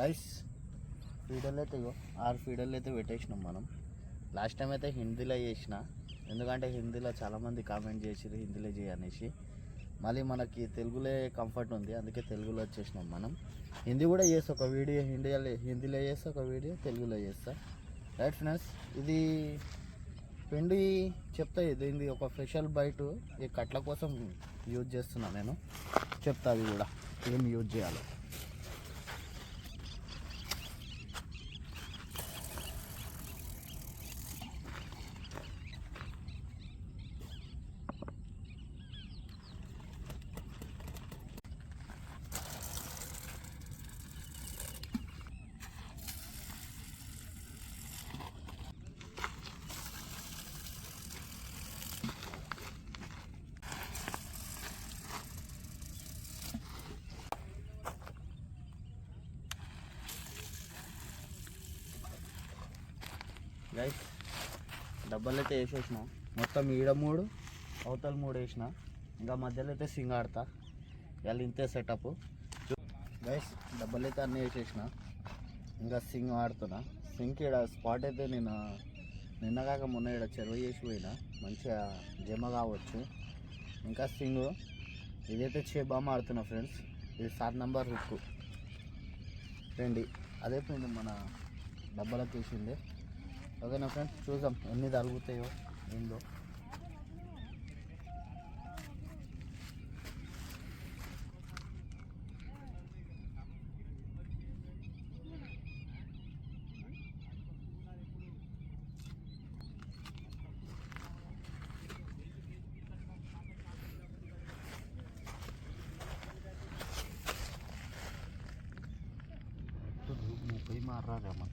Guys ఫీడర్లు అయితే ఇగో ఆరు ఫీడర్లు అయితే పెట్టేసినాం మనం. లాస్ట్ టైం అయితే హిందీలో చేసిన ఎందుకంటే హిందీలో చాలామంది కామెంట్ చేసిరు హిందీలో చేయనేసి మళ్ళీ మనకి తెలుగులో కంఫర్ట్ ఉంది అందుకే తెలుగులో వచ్చేసినాం మనం. హిందీ కూడా చేస్తా ఒక వీడియో హిందీలో హిందీలో చేస్తా ఒక వీడియో తెలుగులో చేస్తా. రైట్ ఫ్రెండ్స్ ఇది పిండి చెప్తా ఇది ఇది ఒక స్పెషల్ బైట్ ఈ కట్ల కోసం యూజ్ చేస్తున్నా నేను. చెప్తా అది కూడా. ఏం యూజ్ చేయాలో. గైస్ డబ్బాలు అయితే వేసేసిన. మొత్తం ఈడ మూడు అవతల మూడు వేసిన. ఇంకా మధ్యలో అయితే సింగ్ ఆడతా. ఇవాళ ఇంతే సెటప్ గైస్ డబ్బాలు అయితే అన్నీ వేసేసిన. ఇంకా సింగ్ ఆడుతున్నా. సింగ్ ఈడ స్పాట్ అయితే నేను నిన్న కాక మొన్న ఈడ చెరువు చేసి పోయినా. మంచిగా జమ కావచ్చు. ఇంకా సింగ్ ఇదైతే చేబామ ఆడుతున్నా ఫ్రెండ్స్ ఇది సార్ నంబర్ హుక్ రండి. అదే పోయింది మన డబ్బలకి వేసింది. ఓకేనా ఫ్రెండ్స్ చూద్దాం ఎన్ని తరుగుతాయో ఏందో मुंबई मार रहा है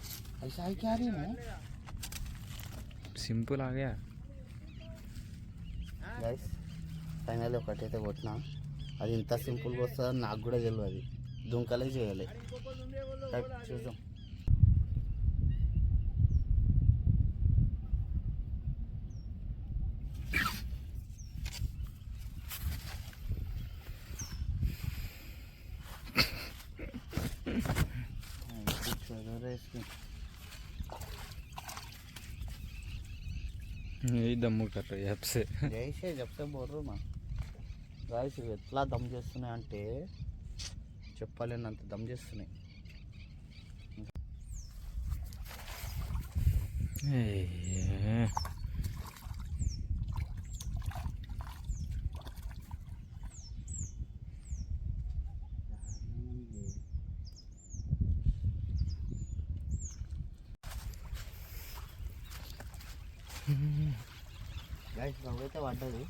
ऐसा है क्या रे मैं సింపుల్ ఆగా గైస్ ఫైనల్ ఒకటైతే కొట్టినా అది ఇంత సింపుల్గా వస్తుందని నాకు కూడా తెలియదు అది దుంకలే చేయాలి రైట్, చూద్దాం यही दम्मू कर रही है आपसे జైసే చెప్తే బోర్రు మా గాయస్ ఇవి ఎట్లా దమ్ చేస్తున్నాయి అంటే చెప్పలేనంత దమ్ చేస్తున్నాయి ఏ, గాయస్ రవ్వైతే పడ్డది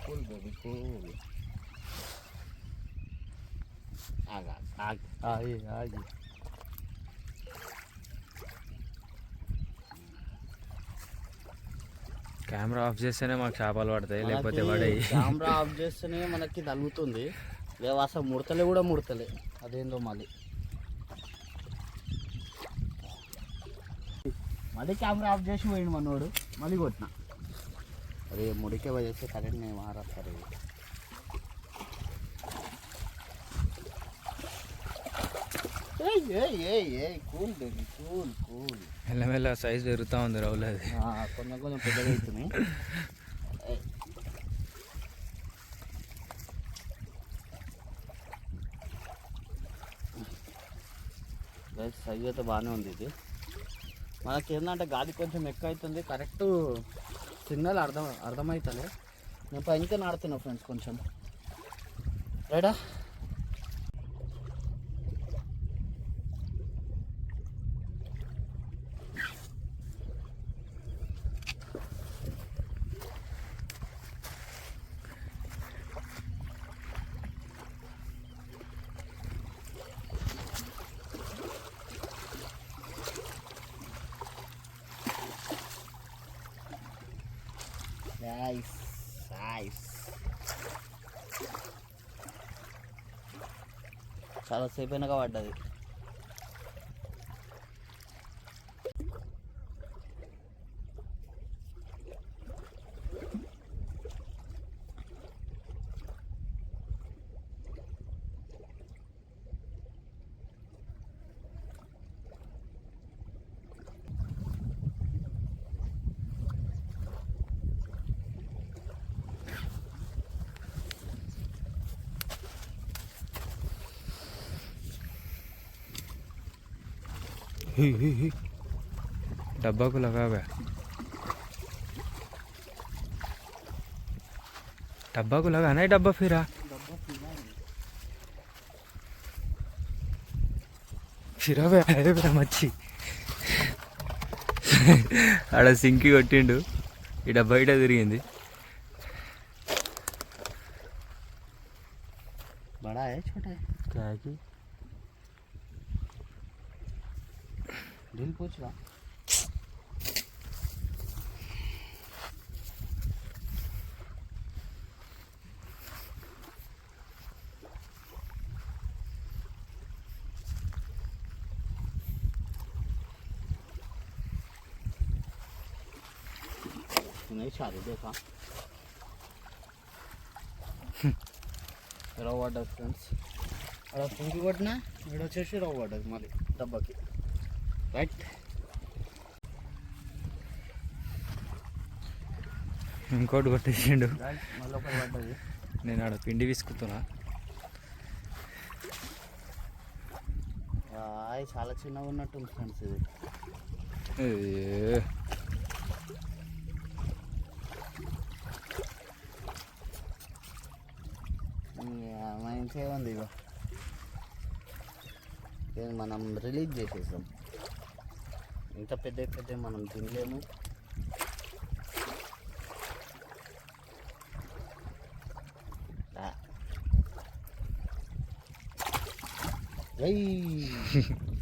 కూల్ బేబీ కూల్ ఆగా ఆగి ఆగి ఆగి కెమెరా ఆఫ్ చేస్తేనే మాకు చేపలు పడతాయి లేకపోతే పడేయి. కెమెరా ఆఫ్ చేస్తేనే మనకి తగులుతుంది. లేవు అసలు ముడతలే కూడా ముడతలే. అదేందో మళ్ళీ. మళ్ళీ కెమెరా ఆఫ్ చేసి పోయిండు మనోడు. మళ్ళీ కొట్టిన. అదే ముడికే పోయేస్తే కరెంట్ నేను మారేస్తారు కూల్ బేబీ కూల్ కూల్. మెల్లమెల్ల సైజ్ పెరుగుతూ ఉంది రావులు అది. కొంచెం కొంచెం పెద్దగా అవుతున్నాయి సైజ్ అయితే బాగానే ఉంది ఇది. మనకి ఏంటంటే గాలి కొంచెం ఎక్కువ అవుతుంది కరెక్ట్ సిగ్నల్ అర్థం అర్థమవుతుంది నేను పైనకే నాడుతున్నా ఫ్రెండ్స్ కొంచెం. రైడా చాలా సేపు వెనక పడ్డది. डब्बा को लगा हुआ है डब्बा को लगा ना डब्बा फिर ఫిరా వేరా మచ్చి ఆడ సింకి కొట్టిండు ఈడ బయట తిరిగింది बड़ा है छोटा है కాకి ढील पूछ रहा। नहीं सारे देखा? Raw water friends raw word ना এটা হচ্ছে সে রওয়াটার डब्बा ডাব্বাকে రైట్ ఇంకోటి కొట్టేసిండు నేను ఆడ పిండి విసుకుతున్నా. చాలా చిన్నగా ఉన్నట్టుంది ఫ్రెండ్స్ ఇది. మైన్స్ ఏముంది ఇక మనం రిలీజ్ చేసేసాం ఇంత పెద్ద పెద్ద మనం తినలేము రా.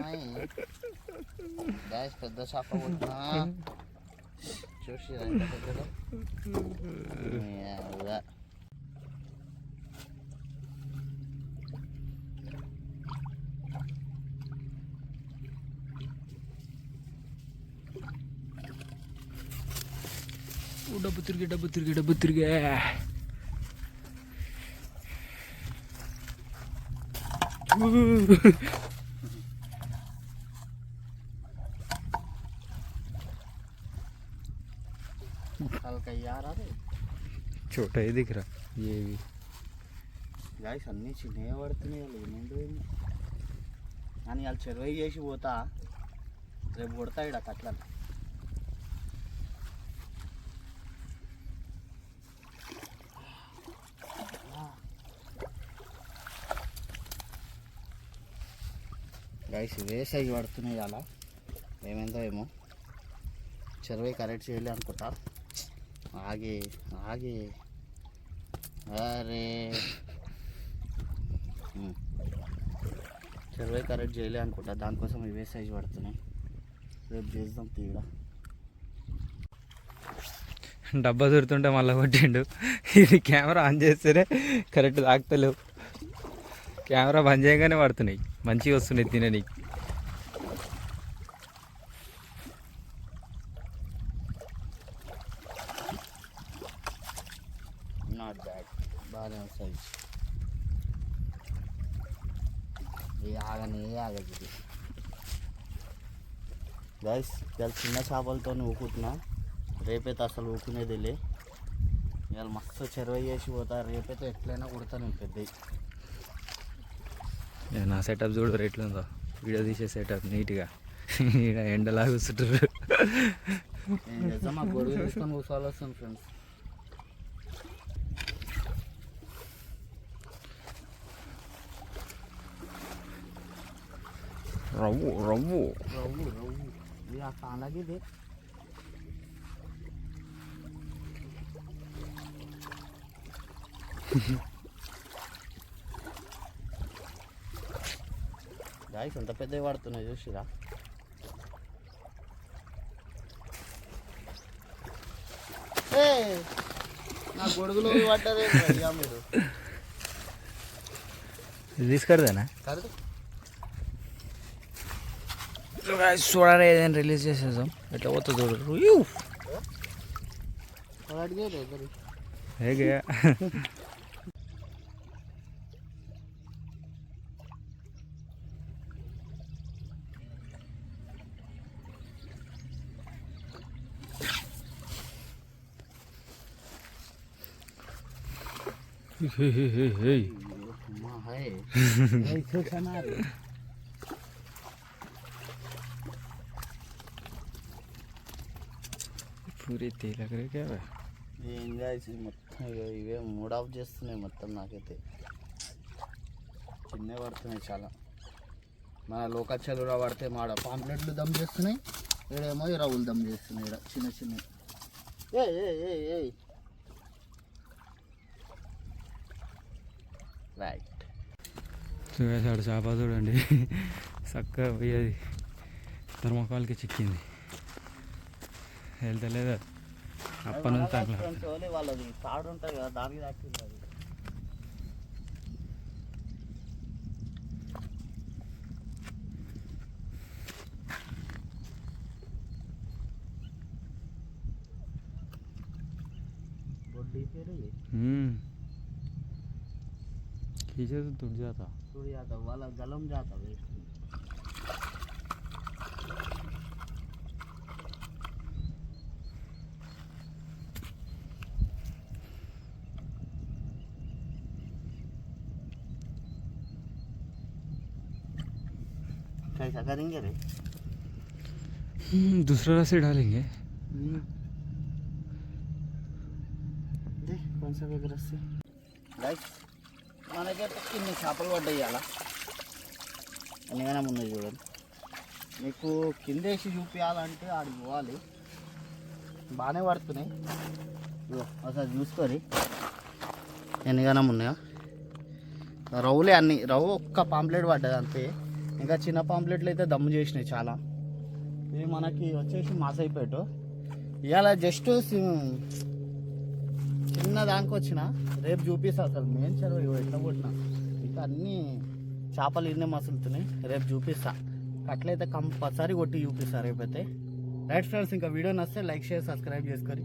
ఏయ్. గ్యాస్ పెద్ద షాప్ కొట్టినా చూసి ఎంత పెద్దదో యావా. ఓ డబ్బు తిరిగి డబ్బు తిరిగి డబ్బు తిరిగే हल्का ही आ रहा रे छोटा ही दिख रहा ये भी గాయస్ అన్నీ చిన్నగా పడుతున్నాయి వాళ్ళు ఏమైందో ఏమో కానీ వాళ్ళు చెరువు చేసి పోతా రేపు కొడతా ఇక్కడ గైస్ గాయస్ ఇవే సైజు పడుతున్నాయి అలా ఏమైందో ఏమో చెరువు కరెక్ట్ చేయలే అనుకుంటా. ఆగి ఆగి. అరే. చెరువే కరెక్ట్ చేయలే అనుకుంటా. దానికోసం ఇవే సైజ్ పడుతున్నాయి. రేపు చేద్దాం తీయడా డబ్బా దొరుకుతుంటే మళ్ళీ కొట్టిండు. ఇది కెమెరా ఆన్ చేస్తేనే కరెక్ట్ తాకుతలేవు. కెమెరా బంద్ చేయగానే పడుతున్నాయి. మంచిగా వస్తున్నాయి తినని నాట్ బ్యాడ్ బాగానే సైజ్ ఆగనే ఆగదు గైస్ ఇవాళ చిన్న చేపలతో ఊకుతున్నా. రేపైతే అసలు ఊకునేది లే. ఇవాళ మస్తు చెరువు చేసి పోతా. రేపైతే ఎట్లయినా కుడతాను పెద్దవి నా సెటప్ చూడు ఎట్లుందో వీడియో తీసే సెటప్ నీట్గా ఈడ ఎండలా కూర్చుంటారు. నేను చేద్దాం? మా గొడుగు తీసుకొని కూర్చోవాలి వస్తాను ఫ్రెండ్స్ రవ్వు రవ్వు. రవ్వు రవ్వు. ఇది ఆ కాళ్ళకి ఇది గాయస్ ఎంత పెద్దవి పడుతున్నాయి చూసిరా? నా గొడుగులో పడ్డదే మీరు. ఇది తీసుకరదేనా కాదు. చూడాలి ఏదైనా రిలీజ్ చేసేద్దాం. ఎట్లా పోతుంది చూడరు దగ్గర ಹೇಗೆ అమ్మా, హై. హై, చూసన్నారు. पूरी तेल लग रही क्या है ఏం guys, ఇది మొత్తం ఇవే ఇవే మూడ్ ఆఫ్ చేస్తున్నాయి మొత్తం నాకైతే చిన్న పడుతున్నాయి చాలా మన లోకచ్చలు పడితే మాడ పాంప్లెట్లు దమ్ చేస్తున్నాయి ఈడేమో ఈ రవ్వులు దమ్ చేస్తున్నాయి ఈడ చిన్న చిన్న ఏ ఏ ఏ ఏ రైట్ చూసాడు చేప చూడండి. చక్కగా పోయేది ధర్మకాలకి చిక్కింది. వెళ్తలేదు అప్పటి నుంచి తగ్గలేదు వాళ్ళది తాడు ఉంటుంది కదా దానికి తాకింది అది. खींचे तो टूट जाता। टूट जाता वाला गलम जाता वेस्ट कैसा करेंगे रे? दूसरा रस्सी डालेंगे। देख कौन सा रस्सी? మనకైతే ఇన్ని చేపలు పడ్డాయి అలా అన్నగానే ఉన్నాయి చూడండి మీకు కిందేసి చూపించాలంటే ఆడికి పోవాలి. బాగానే పడుతున్నాయి. ఇదిగో ఒకసారి చూసుకొని ఎన్నిగానం ఉన్నాయా రవ్వులే అన్ని రవ్వు ఒక్క పాంప్లెట్ పడ్డది అంతే. ఇంకా చిన్న పాంప్లెట్లు అయితే దమ్ము చేసినాయి చాలా. ఇది మనకి వచ్చేసి మాసైపేట. ఇవాళ జస్ట్ చిన్న దానికి వచ్చిన రేపు చూపిస్తా అసలు. మెయిన్ చెరువు ఇగో ఎట్లా కొట్టిన. ఇంకా అన్ని చేపలు ఇన్నే మసులుతున్నాయి. రేపు చూపిస్తా. అట్లయితే కంపల్సరీ కొట్టి చూపిస్తా రేపైతే. రైట్ ఫ్రెండ్స్ ఇంకా వీడియో నచ్చితే లైక్ షేర్ సబ్స్క్రైబ్ చేసుకొని.